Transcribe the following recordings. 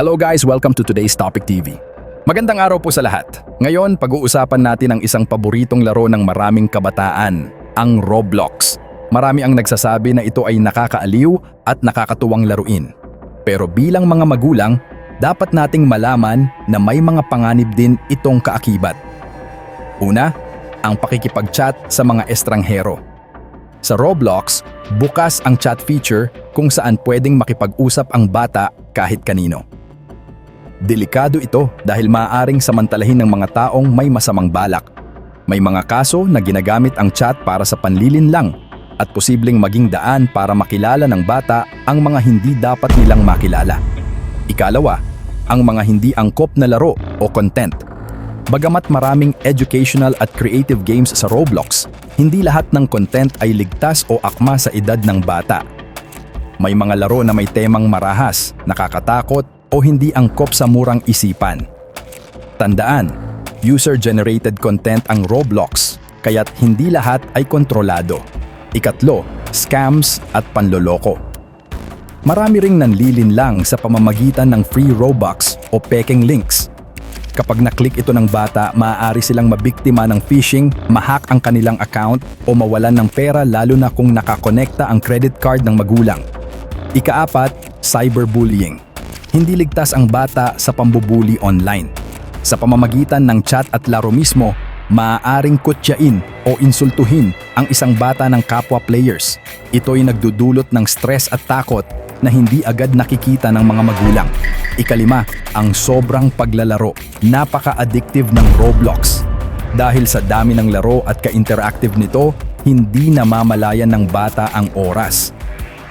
Hello guys, welcome to today's Topic TV. Magandang araw po sa lahat. Ngayon, pag-uusapan natin ang isang paboritong laro ng maraming kabataan, ang Roblox. Marami ang nagsasabi na ito ay nakakaaliw at nakakatuwang laruin. Pero bilang mga magulang, dapat nating malaman na may mga panganib din itong kaakibat. Una, ang pakikipag-chat sa mga estranghero. Sa Roblox, bukas ang chat feature kung saan pwedeng makipag-usap ang bata kahit kanino. Delikado ito dahil maaaring samantalahin ng mga taong may masamang balak. May mga kaso na ginagamit ang chat para sa panlilin lang at posibleng maging daan para makilala ng bata ang mga hindi dapat nilang makilala. Ikalawa, ang mga hindi angkop na laro o content. Bagamat maraming educational at creative games sa Roblox, hindi lahat ng content ay ligtas o akma sa edad ng bata. May mga laro na may temang marahas, nakakatakot o hindi angkop sa murang isipan. Tandaan, user-generated content ang Roblox, kaya't hindi lahat ay kontrolado. Ikatlo, scams at panloloko. Marami ring nanlilin lang sa pamamagitan ng free Robux o peking links. Kapag naklik ito ng bata, maaari silang mabiktima ng phishing, mahack ang kanilang account o mawalan ng pera lalo na kung nakakonekta ang credit card ng magulang. Ikaapat, cyberbullying. Hindi ligtas ang bata sa pambubuli online. Sa pamamagitan ng chat at laro mismo, maaaring kutyain o insultuhin ang isang bata ng kapwa players. Ito'y nagdudulot ng stress at takot na hindi agad nakikita ng mga magulang. Ikalima, ang sobrang paglalaro. Napaka-addictive ng Roblox. Dahil sa dami ng laro at ka-interactive nito, hindi namamalayan ng bata ang oras.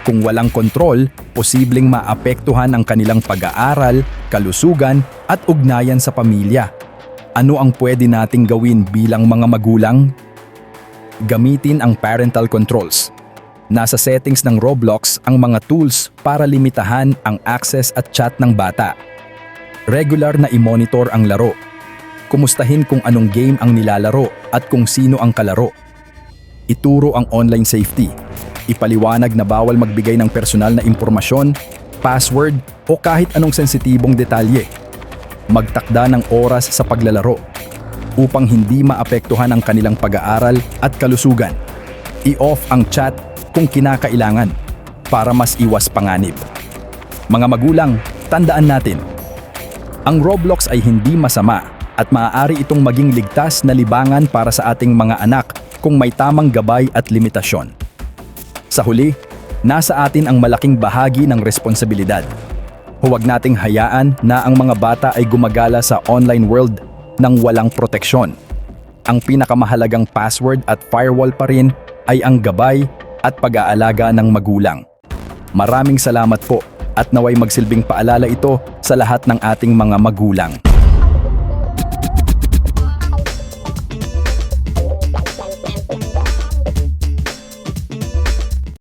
Kung walang kontrol, posibleng maapektuhan ang kanilang pag-aaral, kalusugan at ugnayan sa pamilya. Ano ang pwede nating gawin bilang mga magulang? Gamitin ang parental controls. Nasa settings ng Roblox ang mga tools para limitahan ang access at chat ng bata. Regular na i-monitor ang laro. Kumustahin kung anong game ang nilalaro at kung sino ang kalaro. Ituro ang online safety. Ipaliwanag na bawal magbigay ng personal na impormasyon, password o kahit anong sensitibong detalye. Magtakda ng oras sa paglalaro upang hindi maapektuhan ang kanilang pag-aaral at kalusugan. I-off ang chat kung kinakailangan para mas iwas panganib. Mga magulang, tandaan natin, ang Roblox ay hindi masama at maaari itong maging ligtas na libangan para sa ating mga anak kung may tamang gabay at limitasyon. Sa huli, nasa atin ang malaking bahagi ng responsibilidad. Huwag nating hayaan na ang mga bata ay gumagala sa online world ng walang proteksyon. Ang pinakamahalagang password at firewall pa rin ay ang gabay at pag-aalaga ng magulang. Maraming salamat po at naway magsilbing paalala ito sa lahat ng ating mga magulang.